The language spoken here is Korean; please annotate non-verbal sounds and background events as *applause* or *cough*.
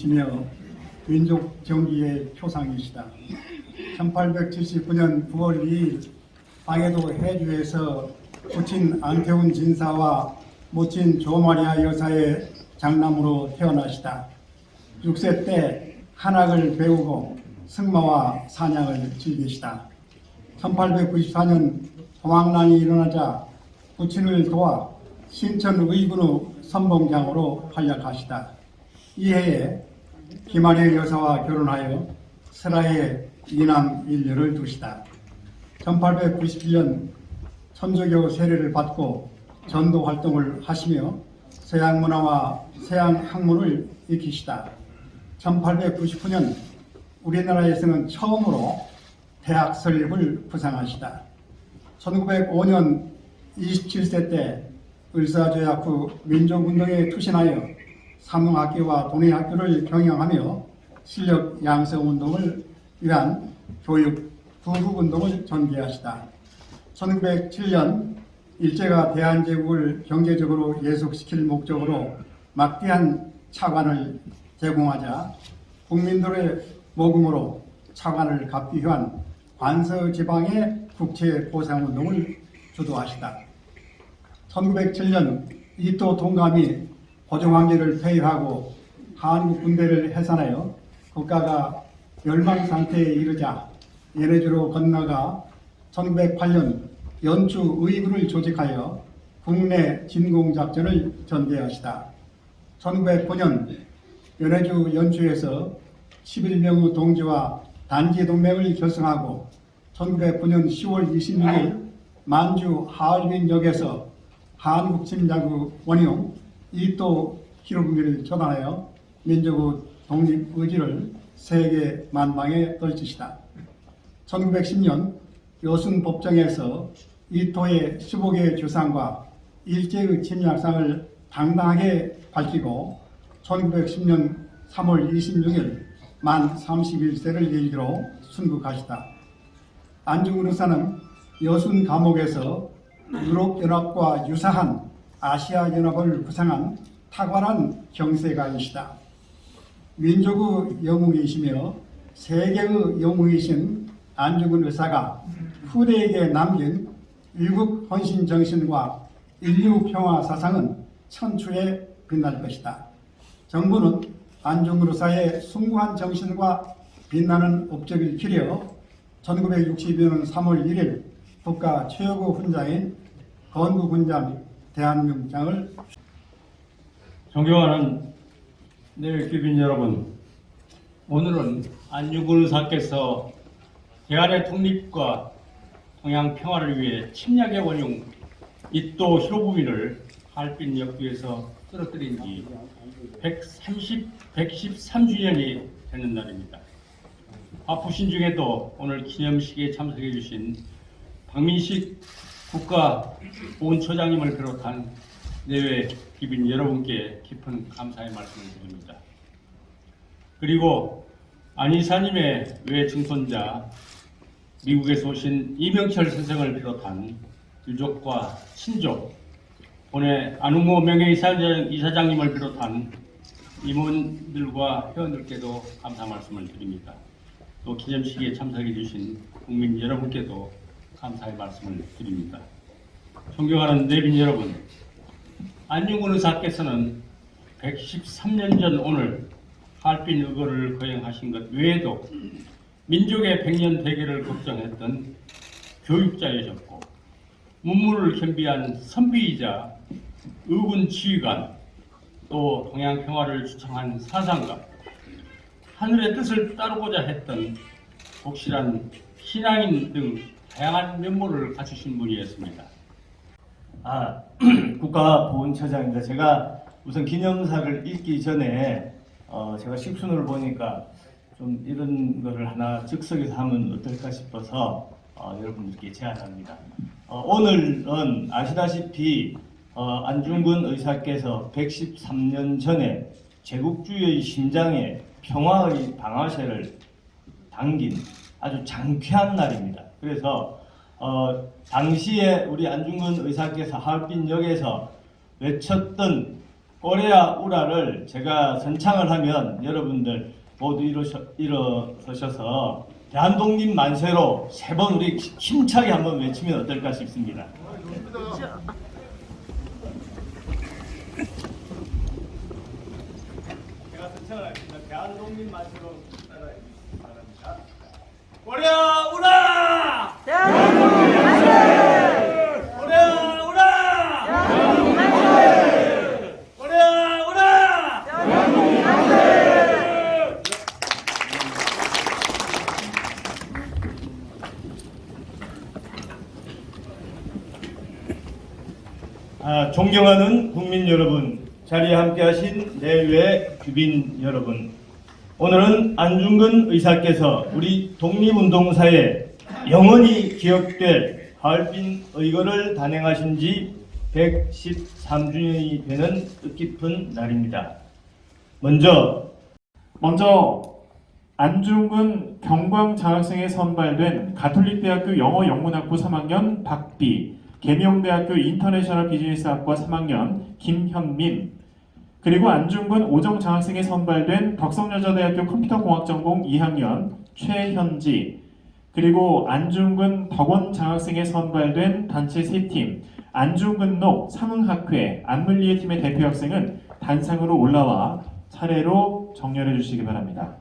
영웅이시며 민족 정기의 표상이시다. 1879년 9월 2일 방해도 해주에서 부친 안태훈 진사와 모친 조마리아 여사의 장남으로 태어나시다. 6세 때 한학을 배우고 승마와 사냥을 즐기시다. 1894년 동학난이 일어나자 부친을 도와 신천 의군의 선봉장으로 활약하시다. 이해에 김아래 여사와 결혼하여 설하에 이남 일녀를 두시다. 1891년 천주교 세례를 받고 전도 활동을 하시며 서양 문화와 서양 학문을 익히시다. 1899년 우리나라에서는 처음으로 대학 설립을 구상하시다. 1905년 27세 때 을사조약 후 민족운동에 투신하여 삼흥학교와 동해학교를 경영하며 실력 양성 운동을 위한 교육 부흥운동을 전개하시다. 1907년 일제가 대한제국을 경제적으로 예속시킬 목적으로 막대한 차관을 제공하자 국민들의 모금으로 차관을 갚기 위한 관서 지방의 국채 보상운동을 주도하시다. 1907년 이토 동감이 고종황제를 폐위하고 한국 군대를 해산하여 국가가 멸망 상태에 이르자 예내주로 건너가 1908년 연추 의군을 조직하여 국내 진공작전을 전개하시다. 1909년 연해주 연추에서 11명의 동지와 단기 동맹을 결성하고 1909년 10월 26일 만주 하얼빈역에서 한국 침략의 원형 이토 히로부미를 처단하여 민족의 독립 의지를 세계 만방에 떨치시다. 1910년 요순 법정에서 이토의 15개 주상과 일제의 침략상을 당당하게 밝히고 1910년 3월 26일 만 31세를 일기로 순국하시다. 안중근 의사는 여순 감옥에서 유럽연합과 유사한 아시아 연합을 구상한 탁월한 경세가이시다. 민족의 영웅이시며 세계의 영웅이신 안중근 의사가 후대에게 남긴 일국 헌신 정신과 인류 평화 사상은 천추에 빛날 것이다. 정부는 안중근 의사의 숭고한 정신과 빛나는 업적을 기려 1962년 3월 1일 국가 최고 훈장인 건국훈장 대한민국장을 존경하는 내외 귀빈 여러분, 오늘은 안중근 의사께서 대한의 독립과 동양 평화를 위해 침략의 원흉 이토 히로부미를 하얼빈 역도에서 쓰러뜨린 지 130, 113주년이 되는 날입니다. 바쁘신 중에도 오늘 기념식에 참석해 주신 박민식 국가 보훈처장님을 비롯한 내외 기빈 여러분께 깊은 감사의 말씀을 드립니다. 그리고 안 이사님의 외 증손자 미국에서 오신 이명철 선생을 비롯한 유족과 친족, 본회 안웅모 명예이사장 이사장님을 비롯한 임원들과 회원들께도 감사 말씀을 드립니다. 또 기념식에 참석해 주신 국민 여러분께도 감사의 말씀을 드립니다. 존경하는 내빈 여러분, 안중근 의사께서는 113년 전 오늘 하얼빈 의거를 거행하신 것 외에도 민족의 백년 대계를 걱정했던 교육자이셨고 문물을 겸비한 선비이자 의군 지휘관 또 동양 평화를 주창한 사상가 하늘의 뜻을 따르고자 했던 독실한 신앙인 등 다양한 면모를 갖추신 분이었습니다. 아, *clears throat* 국가보훈처장입니다. 제가 우선 기념사를 읽기 전에 어, 제가 식순을 보니까 좀 이런 거를 하나 즉석에서 하면 어떨까 싶어서 어, 여러분들께 제안합니다. 어, 오늘은 아시다시피 어, 안중근 의사께서 113년 전에 제국주의의 심장에 평화의 방아쇠를 당긴 아주 장쾌한 날입니다. 그래서 어, 당시에 우리 안중근 의사께서 하얼빈역에서 외쳤던 꼬레아 우라를 제가 선창을 하면 여러분들 모두 일어서, 일어서셔서 대한독립 만세로 세 번 우리 힘차게 한번 외치면 어떨까 싶습니다. 제가 선창을 하겠습니다. 대한독립 만세로 따라해 주시기 바랍니다. 꼬레아 우라! 아, 존경하는 국민 여러분, 자리에 함께하신 내외 귀빈 여러분, 오늘은 안중근 의사께서 우리 독립운동사에 영원히 기억될 하얼빈 의거를 단행하신 지 113주년이 되는 뜻깊은 날입니다. 먼저 먼저 안중근 경광 장학생에 선발된 가톨릭대학교 영어영문학부 3학년 박비, 계명대학교 인터내셔널 비즈니스학과 3학년 김현민, 그리고 안중근 오정 장학생에 선발된 덕성여자대학교 컴퓨터공학 전공 2학년 최현지, 그리고 안중근 덕원 장학생에 선발된 단체 3팀, 안중근록 상흥학회 안물리의 팀의 대표 학생은 단상으로 올라와 차례로 정렬해 주시기 바랍니다.